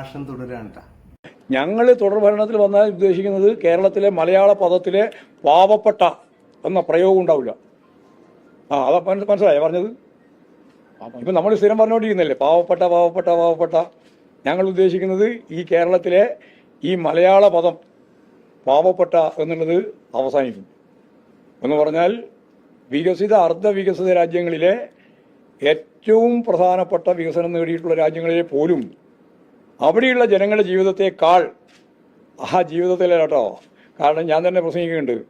ഭാഷം തുടരാണ്ട ഞങ്ങൾ തുടർഭരണത്തിൽ വന്നാൽ ഉദ്ദേശിക്കുന്നത് കേരളത്തിലെ മലയാള പദത്തിലെ പാവപ്പെട്ട എന്ന പ്രയോഗം ഉണ്ടാവില്ല. ആ അതാ മനസ് മനസ്സിലായോ പറഞ്ഞത്? ഇപ്പം നമ്മൾ സ്ഥിരം പറഞ്ഞുകൊണ്ടിരിക്കുന്നില്ലേ പാവപ്പെട്ട പാവപ്പെട്ട പാവപ്പെട്ട. ഞങ്ങൾ ഉദ്ദേശിക്കുന്നത് ഈ കേരളത്തിലെ ഈ മലയാള പദം പാവപ്പെട്ട എന്നുള്ളത് അവസാനിക്കും. എന്ന് പറഞ്ഞാൽ വികസിത അർദ്ധ വികസിത രാജ്യങ്ങളിലെ ഏറ്റവും പ്രധാനപ്പെട്ട വികസനം നേടിയിട്ടുള്ള രാജ്യങ്ങളിലെ പോലും അവിടെയുള്ള ജനങ്ങളുടെ ജീവിതത്തെക്കാൾ ആ ജീവിതത്തിലെ കേട്ടോ കാരണം ഞാൻ തന്നെ പ്രസംഗിക്കുന്നുണ്ട്.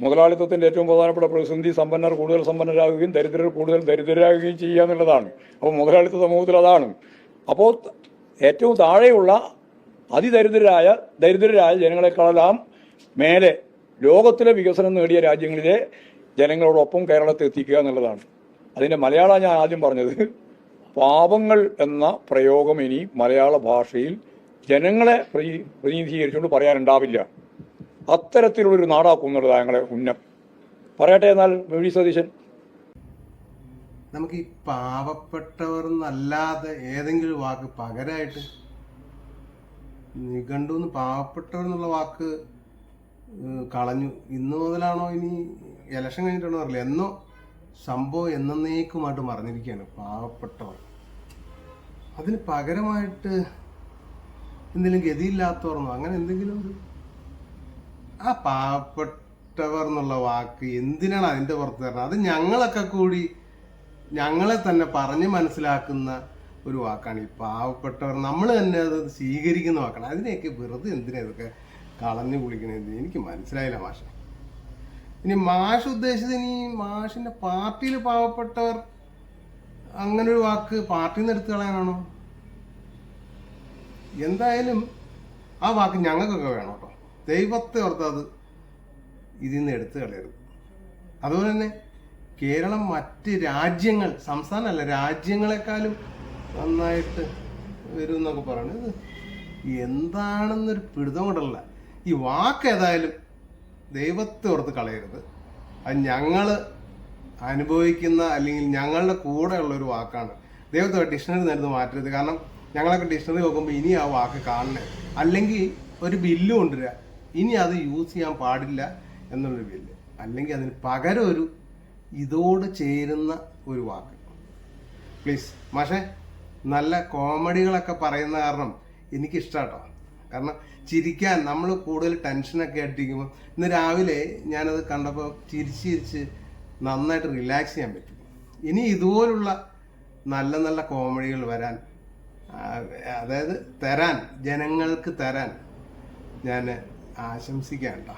മുതലാളിത്തത്തിന്റെ ഏറ്റവും പ്രധാനപ്പെട്ട പ്രതിസന്ധി സമ്പന്നർ കൂടുതൽ സമ്പന്നരാകുകയും ദരിദ്രർ കൂടുതൽ ദരിദ്രരാകുകയും ചെയ്യുക എന്നുള്ളതാണ്. അപ്പോൾ മുതലാളിത്ത സമൂഹത്തിൽ അതാണ്. അപ്പോൾ ഏറ്റവും താഴെയുള്ള അതിദരിദ്രരായ ദരിദ്രരായ ജനങ്ങളെക്കാളെല്ലാം മേലെ ലോകത്തിലെ വികസനം നേടിയ രാജ്യങ്ങളിലെ ജനങ്ങളോടൊപ്പം കേരളത്തെ എത്തിക്കുക എന്നുള്ളതാണ്. അതിന്റെ മലയാളമാണ് ഞാൻ ആദ്യം പറഞ്ഞത്. പാപങ്ങൾ എന്ന പ്രയോഗം ഇനി മലയാള ഭാഷയിൽ ജനങ്ങളെ പ്രതി- പ്രതിനിധീകരിച്ചുകൊണ്ട് പറയാനുണ്ടാവില്ല. അത്തരത്തിലുള്ളൊരു നാടാക്കുന്നുള്ളത് ഞങ്ങളെ ഉന്നം. പറയട്ടെ എന്നാൽ വി. സതീശൻ. നമുക്ക് ഈ പാവപ്പെട്ടവർ എന്നല്ലാതെ ഏതെങ്കിലും വാക്ക് പകരമായിട്ട് നിഘണ്ടുന്ന് പാവപ്പെട്ടവർ എന്നുള്ള വാക്ക് കളഞ്ഞു. ഇന്ന് മുതലാണോ ഇനി ഇലക്ഷൻ കഴിഞ്ഞിട്ടാണോ അറിയില്ല എന്നോ സംഭവം എന്നേക്കുമായിട്ട് മറന്നിരിക്കുകയാണ് പാവപ്പെട്ടവർ. അതിന് പകരമായിട്ട് എന്തെങ്കിലും ഗതിയില്ലാത്തവർന്നോ അങ്ങനെ എന്തെങ്കിലും ഒരു ആ പാവപ്പെട്ടവർ എന്നുള്ള വാക്ക് എന്തിനാണ് അതിന്റെ പുറത്ത് തരണം അത് ഞങ്ങളൊക്കെ കൂടി ഞങ്ങളെ തന്നെ പറഞ്ഞ് മനസ്സിലാക്കുന്ന ഒരു വാക്കാണ് ഈ പാവപ്പെട്ടവർ. നമ്മൾ തന്നെ അത് സ്വീകരിക്കുന്ന വാക്കാണ്. അതിനെയൊക്കെ വെറുതെ എന്തിനാ ഇതൊക്കെ കളഞ്ഞു കുളിക്കണത് എനിക്ക് മനസ്സിലായില്ല മാഷ. ഇനി മാഷ് ഉദ്ദേശിച്ചത് ഇനി മാഷിന്റെ പാർട്ടിയിൽ പാവപ്പെട്ടവർ അങ്ങനെ ഒരു വാക്ക് പാർട്ടിയിൽ നിന്ന് എടുത്തു കളയാനാണോ? എന്തായാലും ആ വാക്ക് ഞങ്ങൾക്കൊക്കെ വേണം കേട്ടോ. ദൈവത്തെ ഓർത്ത് അത് ഇതിൽ നിന്ന് എടുത്തു കളയരുത്. അതുപോലെ തന്നെ കേരളം മറ്റ് രാജ്യങ്ങൾ സംസ്ഥാനമല്ല രാജ്യങ്ങളെക്കാളും നന്നായിട്ട് വരും എന്നൊക്കെ പറയുന്നത് എന്താണെന്നൊരു പിടുത്തം കൊണ്ടല്ല. ഈ വാക്ക് ഏതായാലും ദൈവത്തെ ഓർത്ത് കളയരുത്. അത് ഞങ്ങൾ അനുഭവിക്കുന്ന അല്ലെങ്കിൽ ഞങ്ങളുടെ കൂടെയുള്ള ഒരു വാക്കാണ്. ദൈവത്തെ ഡിക്ഷണറി നേരത്തെ മാറ്റരുത്. കാരണം ഞങ്ങളൊക്കെ ഡിക്ഷണറി നോക്കുമ്പോൾ ഇനി ആ വാക്ക് കാണണേ. അല്ലെങ്കിൽ ഒരു ബില്ല് കൊണ്ടുവരിക ഇനി അത് യൂസ് ചെയ്യാൻ പാടില്ല എന്നുള്ളൊരു ബില്ല്. അല്ലെങ്കിൽ അതിന് പകരം ഒരു ഇതോട് ചേരുന്ന ഒരു വാക്ക്. പ്ലീസ്. മാഷേ നല്ല കോമഡികളൊക്കെ പറയുന്ന കാരണം എനിക്കിഷ്ടാട്ടോ. കാരണം ചിരിക്കാൻ നമ്മൾ കൂടുതൽ ടെൻഷനൊക്കെ ആയിട്ടിരിക്കുമ്പോൾ ഇന്ന് രാവിലെ ഞാനത് കണ്ടപ്പോൾ ചിരിച്ച് ചിരിച്ച് നന്നായിട്ട് റിലാക്സ് ചെയ്യാൻ പറ്റും. ഇനി ഇതുപോലുള്ള നല്ല നല്ല കോമഡികൾ വരാൻ അതായത് തരാൻ ജനങ്ങൾക്ക് തരാൻ ഞാൻ ആശംസിക്കാം കേട്ടോ